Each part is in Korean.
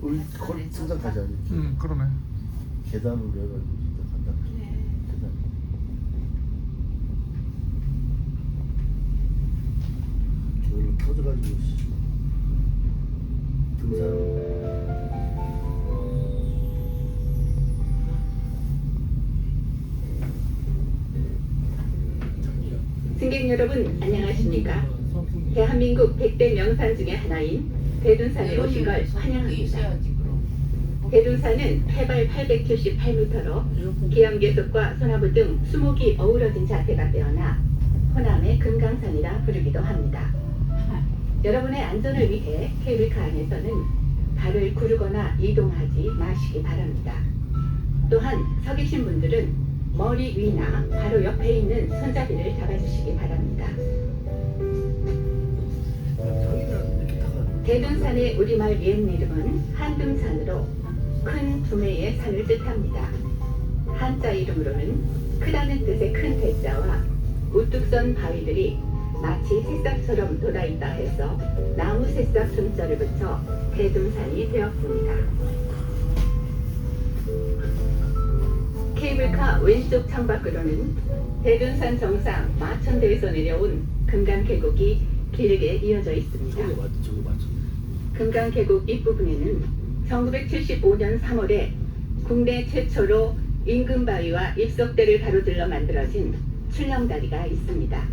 승장까지 하니 음 그러네. 계단으로 해가지고 진짜 간다. 계단. 저기로 터져가지고 씨. 등산. 승객 여러분 안녕하십니까? 대한민국 100대 명산 중의 하나인 대둔산에 오신 걸 환영합니다. 대둔산은 해발 878m로 기암괴석과 소나무 등 수목이 어우러진 자태가 되어나 호남의 금강산이라 부르기도 합니다. 여러분의 안전을 위해 케이블카 안에서는 발을 구르거나 이동하지 마시기 바랍니다. 또한 서 계신 분들은 머리 위나 바로 옆에 있는 손잡이를 대둔산의 우리말 옛 이름은 한등산으로 큰 두매의 산을 뜻합니다. 한자 이름으로는 크다는 뜻의 큰 대자와 우뚝 선 바위들이 마치 새싹처럼 돋아있다 해서 나무 새싹 순자를 붙여 대둔산이 되었습니다. 케이블카 왼쪽 창밖으로는 대둔산 정상 마천대에서 내려온 금강 계곡이 길게 이어져 있습니다. 금강 계곡 입부분에는 1975년 3월에 국내 최초로 임금바위와 입석대를 가로질러 만들어진 출렁다리가 있습니다.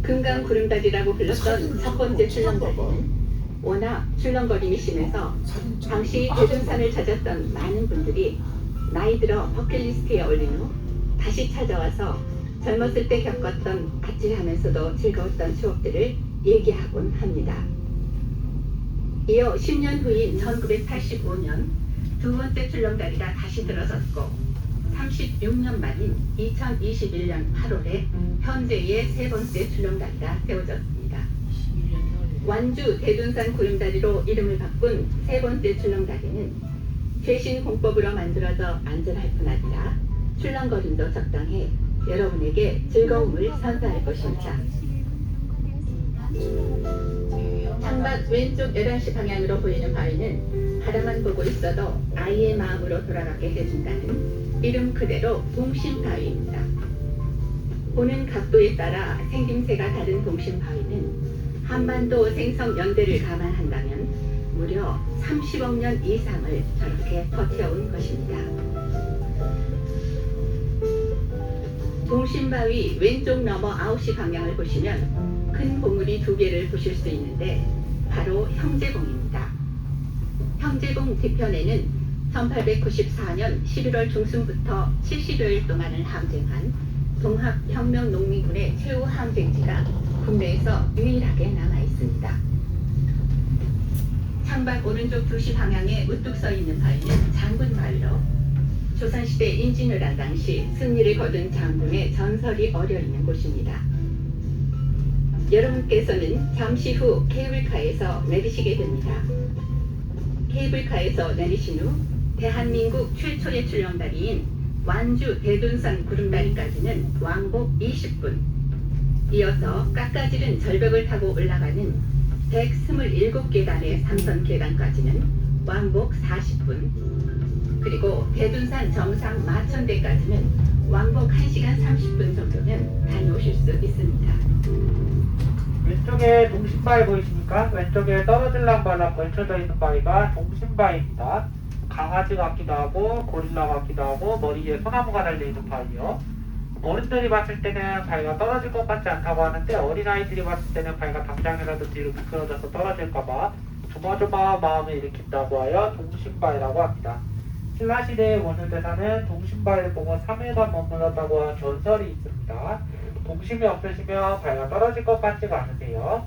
금강 구름다리라고 불렸던 첫 번째 출렁다리는 워낙 출렁거림이 심해서 당시 아, 대둔산을 찾았던 많은 분들이 나이 들어 버킷리스트에 올린 후 다시 찾아와서 젊었을 때 겪었던 아찔하면서도 즐거웠던 추억들을 얘기하곤 합니다. 이어 10년 후인 1985년 두 번째 출렁다리가 다시 들어섰고 36년 만인 2021년 8월에 현재의 세 번째 출렁다리가 세워졌습니다. 완주 대둔산 구름다리로 이름을 바꾼 세 번째 출렁다리는 최신 공법으로 만들어져 안전할 뿐 아니라 출렁거림도 적당해 여러분에게 즐거움을 선사할 것입니다. 왼쪽 11시 방향으로 보이는 바위는 바라만 보고 있어도 아이의 마음으로 돌아가게 해준다는 이름 그대로 동심 바위입니다. 보는 각도에 따라 생김새가 다른 동심 바위는 한반도 생성 연대를 감안한다면 무려 30억 년 이상을 저렇게 버텨온 것입니다. 동심바위 왼쪽 너머 9시 방향을 보시면 큰 봉우리 두 개를 보실 수 있는데 바로 형제봉입니다. 형제봉 뒤편에는 1894년 11월 중순부터 70여일 동안을 항쟁한 동학혁명농민군의 최후 항쟁지가 국내에서 유일하게 남아 있습니다. 창밖 오른쪽 2시 방향에 우뚝 서 있는 바위는 장군마을로 조선시대 임진왜란 당시 승리를 거둔 장군의 전설이 어려 있는 곳입니다. 여러분께서는 잠시 후 케이블카에서 내리시게 됩니다. 케이블카에서 내리신 후 대한민국 최초의 출렁다리인 완주 대둔산 구름다리까지는 왕복 20분, 이어서 깎아지른 절벽을 타고 올라가는 127계단의 삼선 계단까지는 왕복 40분, 그리고 대둔산 정상 마천대까지는 왕복 1시간 30분 정도면 다녀오실 수 있습니다. 왼쪽에 동심바위 보이십니까? 왼쪽에 떨어질랑 말랑 걸쳐져 있는 바위가 동심바위입니다. 강아지 같기도 하고 고릴라 같기도 하고 머리에 소나무가 달려있는 바위요. 어른들이 봤을 때는 바위가 떨어질 것 같지 않다고 하는데 어린아이들이 봤을 때는 바위가 당장이라도 뒤로 미끄러져서 떨어질까봐 조마조마 마음을 일으킨다고 하여 동심바위라고 합니다. 신라시대의 원효대사는 동심바위를 보고 3일간 머물렀다고 하는 전설이 있습니다. 동심이 없으시면 바위가 떨어질 것 같지가 않으세요.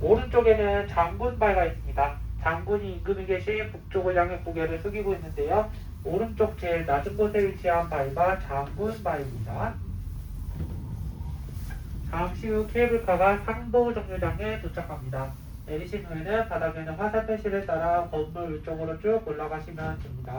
오른쪽에는 장군바위가 있습니다. 장군이 임금이 계신 북쪽을 향해 고개를 숙이고 있는데요. 오른쪽 제일 낮은 곳에 위치한 바위가 장군 바위입니다. 잠시 후 케이블카가 상도 정류장에 도착합니다. 내리신 후에는 바닥에는 화살표시를 따라 건물 위쪽으로 쭉 올라가시면 됩니다.